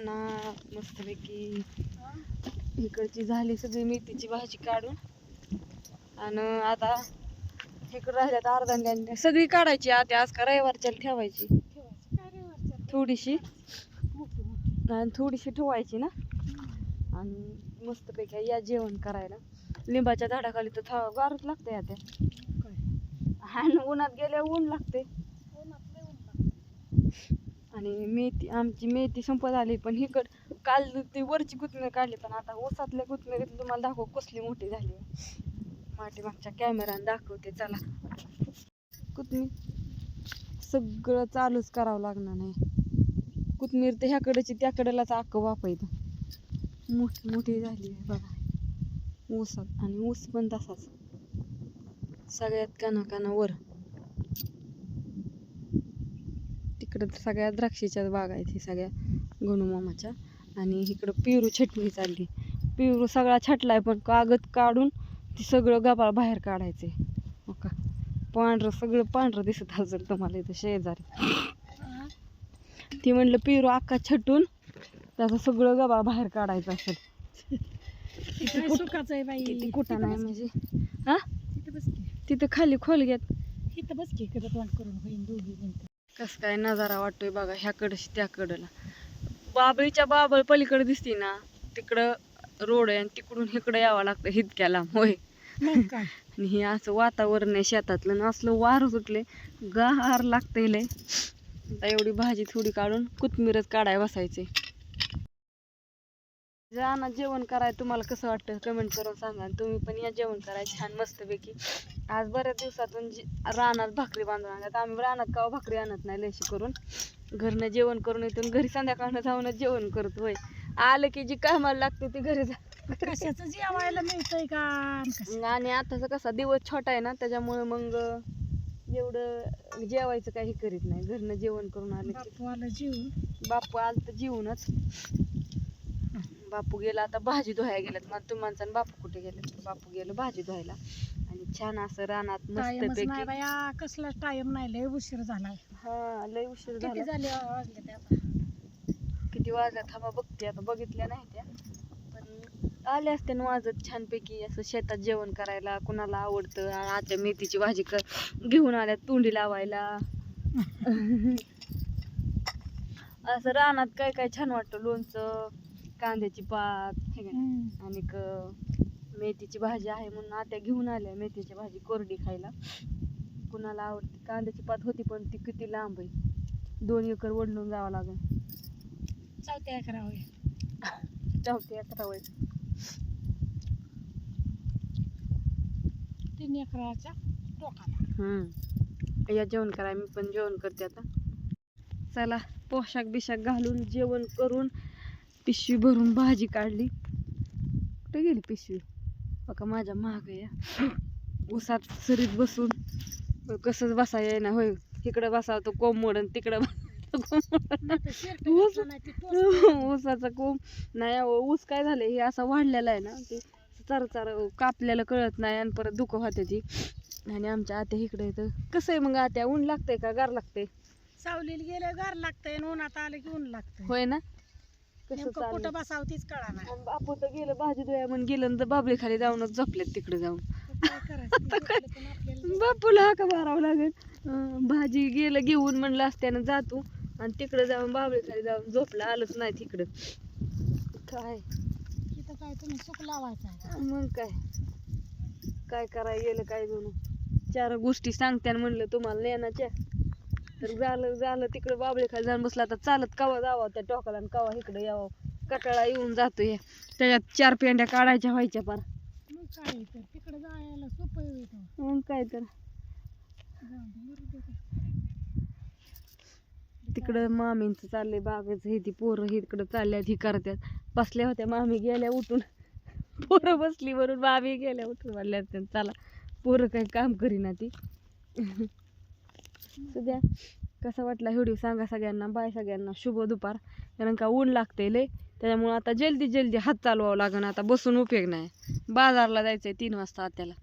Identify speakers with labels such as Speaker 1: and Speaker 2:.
Speaker 1: ना मस्तपैकी इकडची झाली सगळी मेथीची भाजी काढून. आणि आता इकडं राहिल्यात अर्धा सगळी काढायची आता आज का रविवारच्या ठेवायची. थोडीशी. आणि थोडीशी ठेवायची ना. आणि मस्तपैकी या जेवण करायला. लिंबाच्या झाडाखाली तर था गारच लागते आता. आणि उन्हात गेल्यावर ऊन लागते आणि मेथी आमची मेथी संपत आली पण हिकड काल ती वरची कोथमीर काढली पण आता ओसातल्या कोथमिरीतली तुम्हाला दाखव कसली मोठी झाली. माटी मागच्या कॅमेराने दाखवते चला. कोथमीर सगळं चालूच करावं लागणार नाही कुतमीर तर ह्याकडची त्याकडलाच अक्क वापायचं मोठी मोठी झाली आहे बघा. ऊसात आणि ऊस पण तसाच. सगळ्यात काना काना तिकडं तर सगळ्या द्राक्षीच्या बाग आहेत हे सगळ्या गणूमामाच्या. आणि इकडं पिरू छटणी चालली. पिरू सगळा छटलाय पण कागद काढून ती सगळं गबाळ बाहेर काढायचे का पांढरं सगळं पांढरं दिसत असेल तुम्हाला इथं शेजारी. ती म्हणलं पिरू अक्का छटून त्याचं सगळं गबाळ बाहेर काढायचं असेल.
Speaker 2: बाई.
Speaker 1: कुठं नाही म्हणजे हा?
Speaker 2: तिथं
Speaker 1: खाली खोलग्यात.
Speaker 2: इथं बस की इकडं करून होईन दोघी
Speaker 1: कस काय नजारा वाटतोय बघा ह्याकडशी त्याकडला बाबळीच्या बाबळ पलीकडे दिसती ना तिकडं रोड आहे आणि तिकडून इकडं यावं लागतं हितक्या लांब होय आणि हे असं वातावरण आहे शेतातलं आणि असलं वार सुटले गार लागतंय लय. आता एवढी भाजी थोडी काढून कोथमीरच काढाय बसायचे जाना जेवण कराय तुम्हाला कसं वाटतं? कमेंट करून सांगा. आणि तुम्ही पण या जेवण कराय छान मस्तपैकी. आज बऱ्याच दिवसातून जी रानात भाकरी बांधून आणल्यात. आम्ही रानात काव भाकरी आणत नाही लयशी करून? घरनं जेवण करून इथून घरी संध्याकाळनं जाऊनच जेवण करत होय. आलं की जी कामाला लागते ती घरी जा
Speaker 2: कशाचं जेवायला मिळतंय का? आणि
Speaker 1: आताचा कसा दिवस छोटा आहे ना त्याच्यामुळे मग एवढं जेवायचं काही करीत नाही. घरनं जेवण करून आले की
Speaker 2: बापू आला जीव
Speaker 1: बापू आलं तर जेवूनच. बापू गेला आता भाजी धुवायला गेलेत. मग तुम्हाला आणि बापू कुठे गेले? तर बापू गेलो भाजी धुवायला. आणि छान असं रानात
Speaker 2: टाइमच नाही बाया. कसला टाइम नाही लय उशीर झालाय.
Speaker 1: हा लय उशीर
Speaker 2: किती
Speaker 1: झाला.
Speaker 2: झाले वाजले ते आता?
Speaker 1: किती वाजल्या थांबा बघते. आता बघितल्या नाही त्या. पण आले असते ना वाजत छानपैकी. असं शेतात जेवण करायला कुणाला आवडतं? आत्या मेथीची भाजी कर घेऊन आल्या तोंडी लावायला. असं रानात काय काय छान वाटतं लोणचं? कांद्याची पात हे का नाही?
Speaker 2: हम्म.
Speaker 1: आणि क मेथीची भाजी आहे म्हणून आत्या घेऊन आल्या मेथीची भाजी कोरडी खायला. कुणाला आवडते कांद्याची पात होती पण ती किती लांब आहे. दोन एकर वडलून जावं लागेल.
Speaker 2: चौथ्या अकरा होय
Speaker 1: चौथी अकरा वय
Speaker 2: तीन अकराच्या टोकाला.
Speaker 1: हम्म. या जेवण करा मी पण जेवण करते आता. चला पोशाख बिशाख घालून जेवण करून पिशवी भरून भाजी काढली. कुठे गेली पिशवी? बघा माझ्या महाग या. उसात सरीत बसून. कसंच बसा येईना होय. इकडं बसावं तो कोंबड आणि तिकडं
Speaker 2: तर.
Speaker 1: ऊसाचा कोंब नाही अहो, ऊस काय झालंय हे असा वाढलेला आहे ना ते चार चार कापल्याला कळत नाही आणि परत दुखं होते ती. आणि आमच्या आत्या इकडे येतं. कसं आहे मग आत्या ऊन लागतंय का? गार लागतंय?
Speaker 2: सावलीला गेलं गार लागतंय आणि उन्हात आलं की ऊन लागतंय.
Speaker 1: होय ना?
Speaker 2: नेमकं
Speaker 1: चाललंय?
Speaker 2: कुठं बसावं तीच कळा नाही
Speaker 1: आणि बापू तर गेलं भाजी धुया म्हणून गेलं तर बाबली खाली जाऊनच झोपलेत तिकडे जाऊन.
Speaker 2: काय पण आपल्याला
Speaker 1: बापूला हाका मारावं लागेल. अं, भाजी गेलं घेऊन म्हणलं असत्यानं जातो आणि तिकडे जाऊन बाबळी खाली जाऊन झोपला आलंच नाही तिकडं. काय?
Speaker 2: तिथं काय तुम्ही सुख लावायचं आहे?
Speaker 1: मग काय? काय करायला गेलं काय जणू चार गोष्टी सांगत्यान म्हणलं तुम्हाला नेण्याच्या. तर झालं झालं. तिकडे बाबळे खाली जाऊन बसला. आता चालत कवा जावं? त्या टोकाला आणि कवा इकडे यावं? कटाळा येऊन जातोय. त्याच्यात चार पेंड्या काढायच्या व्हायच्या पार
Speaker 2: मग काय तर? तिकडं जायला सोपं
Speaker 1: मग काय तर.
Speaker 2: जाऊ दे, मरू दे ते.
Speaker 1: तिकडं मामींचं चाललंय बागाचं. हे ती पोरं हे इकडं चालल्यात ही करत्यात. बसल्या होत्या मामी गेल्या उठून. पोरं बसली वरून मामी गेल्या उठून म्हणल्या चला पोरं काही काम करीना ती. सध्या कसा वाटला व्हिडिओ सांगा सगळ्यांना बाय सगळ्यांना शुभ दुपार. कारण का ऊन लागते लय. त्याच्यामुळं आता जल्दी जल्दी हात चालवावं लागण आता बसून उपयोग नाही. बाजारला जायचं आहे तीन वाजता आत्याला.